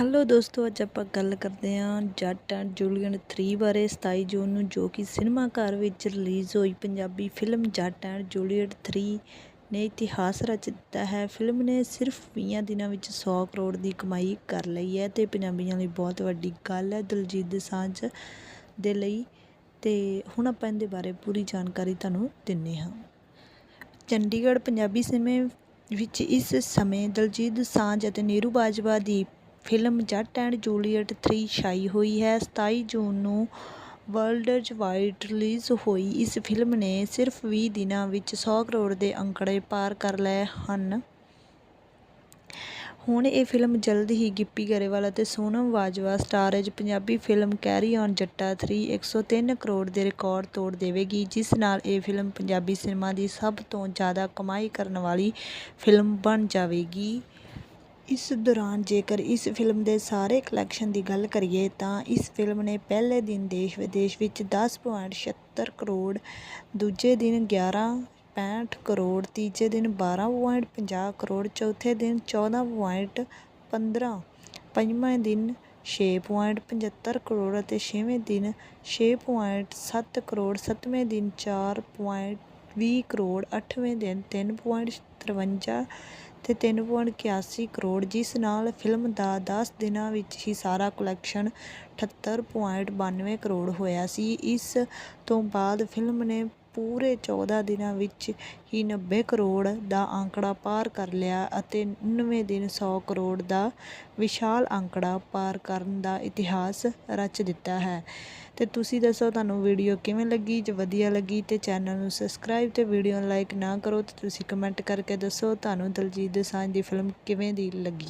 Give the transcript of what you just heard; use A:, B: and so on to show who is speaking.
A: Hello ਦੋਸਤੋ, ਅੱਜ ਆਪਾਂ ਗੱਲ ਕਰਦੇ ਹਾਂ ਜੱਟ ਐਂਡ ਜੂਲੀਅਨ 3 ਬਾਰੇ 27 ਜੂਨ ਨੂੰ, ਜੋ ਕਿ ਸਿਨੇਮਾ ਘਰ ਵਿੱਚ ਰਿਲੀਜ਼ ਹੋਈ Punjabi film Jatt and Juliet 3 ਨੇ ਇਤਿਹਾਸ ਰਚ ਦਿੱਤਾ ਹੈ। ਫਿਲਮ ਨੇ ਸਿਰਫ 20 ਦਿਨਾਂ ਵਿੱਚ 100 ਕਰੋੜ ਦੀ ਕਮਾਈ ਕਰ ਲਈ ਹੈ ਤੇ ਪੰਜਾਬੀਆਂ ਲਈ ਬਹੁਤ ਵੱਡੀ ਗੱਲ ਹੈ ਦਲਜੀਤ ਦੋਸਾਂਝ ਦੇ ਲਈ। ਤੇ ਹੁਣ ਆਪਾਂ ਇਹਦੇ ਬਾਰੇ ਪੂਰੀ ਜਾਣਕਾਰੀ ਤੁਹਾਨੂੰ ਦਿੰਨੇ ਹਾਂ। ਚੰਡੀਗੜ੍ਹ ਪੰਜਾਬੀ ਸਿਨੇਮੇ ਵਿੱਚ ਇਸ ਸਮੇਂ ਦਲਜੀਤ ਦੋਸਾਂਝ ਅਤੇ ਨੀਰੂ ਬਾਜਵਾ ਦੀ ਫਿਲਮ ਜੱਟ ਐਂਡ ਜੂਲੀਅਟ 3 ਛਾਈ ਹੋਈ ਹੈ। 27 ਜੂਨ ਨੂੰ ਵਰਲਡ ਵਾਈਡ ਰਿਲੀਜ਼ ਹੋਈ। ਇਸ ਫਿਲਮ ਨੇ ਸਿਰਫ 20 ਦਿਨਾਂ ਵਿੱਚ 100 ਕਰੋੜ ਦੇ ਅੰਕੜੇ ਪਾਰ ਕਰ ਲਏ ਹਨ। ਹੁਣ ਇਹ ਫਿਲਮ ਜਲਦ ਹੀ ਗਿੱਪੀ ਗਰੇਵਾਲ ਅਤੇ Sonam Bajwa stars Punjabi film carry on Jatta 3 103 crore ਦੇ ਰਿਕਾਰਡ ਤੋੜ ਦੇਵੇਗੀ, ਜਿਸ ਨਾਲ ਇਹ ਫਿਲਮ ਪੰਜਾਬੀ ਸਿਨੇਮਾ ਦੀ ਸਭ ਤੋਂ ਜ਼ਿਆਦਾ ਕਮਾਈ ਕਰਨ ਵਾਲੀ ਫਿਲਮ ਬਣ ਜਾਵੇਗੀ। ਇਸ ਦੌਰਾਨ ਜੇਕਰ ਇਸ ਫਿਲਮ ਦੇ ਸਾਰੇ ਕਲੈਕਸ਼ਨ ਦੀ ਗੱਲ ਕਰੀਏ ਤਾਂ ਇਸ ਫਿਲਮ ਨੇ ਪਹਿਲੇ ਦਿਨ ਦੇਸ਼ ਵਿਦੇਸ਼ ਵਿੱਚ 10.76 ਕਰੋੜ, ਦੂਜੇ ਦਿਨ 11.65 ਕਰੋੜ, ਤੀਜੇ ਦਿਨ 12.50 ਕਰੋੜ, ਚੌਥੇ ਦਿਨ 14.15 ਪੰਜਵੇਂ ਦਿਨ 6.75 ਕਰੋੜ ਅਤੇ ਛੇਵੇਂ ਦਿਨ 6.7 ਕਰੋੜ, ਸੱਤਵੇਂ ਦਿਨ 4.20 ਕਰੋੜ, ਅੱਠਵੇਂ ਦਿਨ 3.53 ਤੇ 3.81 ਕਰੋੜ, ਜਿਸ ਨਾਲ ਫਿਲਮ ਦਾ 10 ਦਿਨਾਂ ਵਿੱਚ ਹੀ ਸਾਰਾ ਕਲੈਕਸ਼ਨ 78.92 ਕਰੋੜ ਹੋਇਆ ਸੀ। ਇਸ ਤੋਂ ਬਾਅਦ ਫਿਲਮ ਨੇ ਪੂਰੇ 14 ਦਿਨਾਂ ਵਿੱਚ ਹੀ 90 ਕਰੋੜ ਦਾ ਅੰਕੜਾ ਪਾਰ ਕਰ ਲਿਆ ਅਤੇ 99 ਦਿਨ 100 ਕਰੋੜ ਦਾ ਵਿਸ਼ਾਲ ਅੰਕੜਾ ਪਾਰ ਕਰਨ ਦਾ ਇਤਿਹਾਸ ਰਚ ਦਿੱਤਾ ਹੈ। ਤੇ ਤੁਸੀਂ ਦੱਸੋ ਤੁਹਾਨੂੰ ਵੀਡੀਓ ਕਿਵੇਂ ਲੱਗੀ? ਜੇ ਵਧੀਆ ਲੱਗੀ ਤੇ ਚੈਨਲ ਨੂੰ ਸਬਸਕ੍ਰਾਈਬ ਤੇ ਵੀਡੀਓ ਨੂੰ ਲਾਈਕ ਨਾ ਕਰੋ ਤੇ ਤੁਸੀਂ ਕਮੈਂਟ ਕਰ ਕਰਕੇ ਦੱਸੋ। ਤੁਹਾਨੂੰ ਦਲਜੀਤ ਦੋਸਾਂਝ ਦੀ ਫਿਲਮ ਕਿਵੇਂ ਦੀ ਲੱਗੀ?